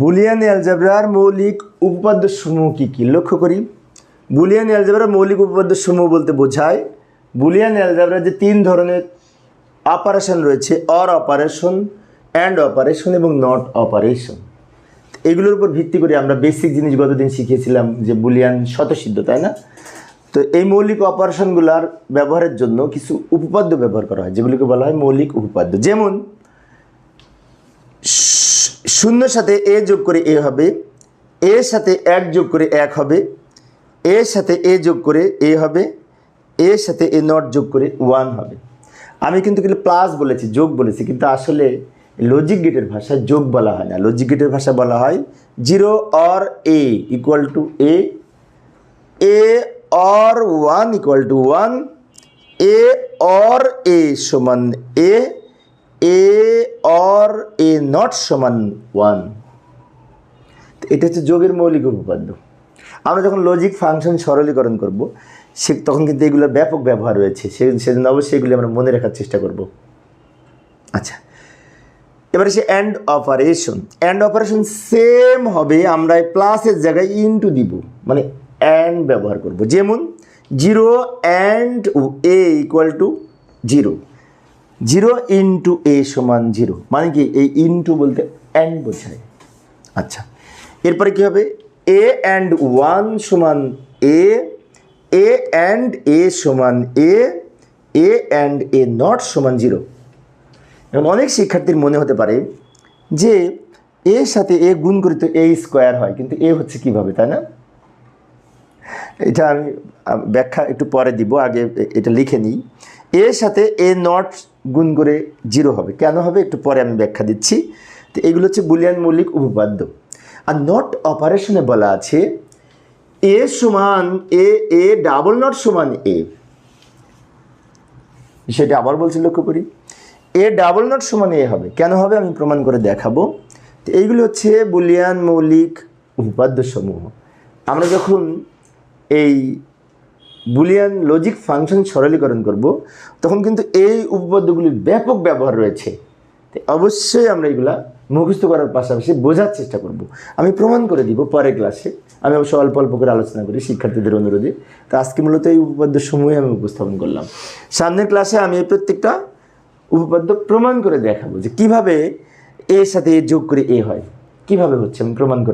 Boolean অ্যালজাবরার মৌলিক উপপাদ্য সমূহ কী কী? লক্ষ্য করি। বুলিয়ান অ্যালজাবরার মৌলিক উপপাদ্য সমূহ বলতে বোঝায়, বুলিয়ান অ্যালজাবরার যে তিন ধরনের অপারেশন রয়েছে, অর অপারেশন, অ্যান্ড অপারেশন এবং নট অপারেশন। এগুলোর উপর ভিত্তি করে আমরা বেসিক জিনিস গতদিন শিখিয়েছিলাম যে বুলিয়ান শতসিদ্ধ তাই না? তো এই মৌলিক অপারেশনগুলোর ব্যবহারের জন্য কিছু উপপাদ্য ব্যবহার করা হয়, যেগুলিকে বলা হয় মৌলিক উপপাদ্য। যেমন শূন্যর সাথে এ যোগ করে এ হবে এর সাথে এক যোগ করে এক হবে এর সাথে এ যোগ করে এ হবে এর সাথে এ নট যোগ করে ওয়ান হবে। আমি কিন্তু কিন্তু প্লাস বলেছি, যোগ বলেছি, কিন্তু আসলে লজিক গেটের ভাষায় যোগ বলা হয় না। লজিক গেটের ভাষা বলা হয় zero or A equal to A A or one equal to one, A or A সমান A A or A not সমান ওয়ান এটা হচ্ছে যোগের মৌলিক উপপাদ্য। আমরা যখন লজিক ফাংশন সরলীকরণ করব, সে তখন কিন্তু এগুলোর ব্যাপক ব্যবহার রয়েছে। সে, সেজন্য অবশ্যই এগুলি আমরা মনে রাখার চেষ্টা করব। আচ্ছা এবারে সে and operation and operation same হবে, আমরা প্লাসের জায়গায় ইনটু দিব। মানে অ্যান্ড ব্যবহার করব। যেমন zero and A equal to zero zero into A সমান জিরো। মানে কি? এই ইন্টু বলতে অ্যান্ড বোঝায়। আচ্ছা। এরপরে কি হবে? এ অ্যান্ড ওয়ান সমান এ এ অ্যান্ড এ সমান A A and A not সমান জিরো। এবং অনেক শিক্ষার্থীর মনে হতে পারে যে এর সাথে এ গুণ করে তো এ স্কোয়ার হয়, কিন্তু এ হচ্ছে কীভাবে, তাই না? এটা আমি ব্যাখ্যা একটু পরে দিব, আগে এটা লিখে নিই। এর সাথে এ নট গুণ করে জিরো হবে। কেন হবে? একটু পরে আমি ব্যাখ্যা দিচ্ছি। তো এগুলো হচ্ছে বুলিয়ান মৌলিক উপপাদ্য। আর নট অপারেশনে বলা আছে, এ সমান এ এ ডাবল নট সমান এ। সেটা আবার বলছি লক্ষ্য করি। এ ডাবল নট সমান এ হবে। কেন হবে? আমি প্রমাণ করে দেখাবো। তো এইগুলো হচ্ছে বুলিয়ান মৌলিক উপপাদ্য সমূহ আমরা যখন এই বুলিয়ান লজিক ফাংশন সরলীকরণ করব, তখন কিন্তু এই উপপাদ্যগুলির ব্যাপক ব্যবহার রয়েছে। অবশ্যই আমরা এগুলা মুখস্থ করার পাশাপাশি বোঝার চেষ্টা করব। আমি প্রমাণ করে দিব পরের ক্লাসে আমি অবশ্য অল্প অল্প করে আলোচনা করি শিক্ষার্থীদের অনুরোধে। তো আজকে মূলত এই উপপাদ্য সমূহে আমি উপস্থাপন করলাম। সামনের ক্লাসে আমি এই প্রত্যেকটা উপপাদ্য প্রমাণ করে দেখাবো যে কীভাবে এর সাথে যোগ করে এ হয়। কীভাবে হচ্ছে আমি প্রমাণ করে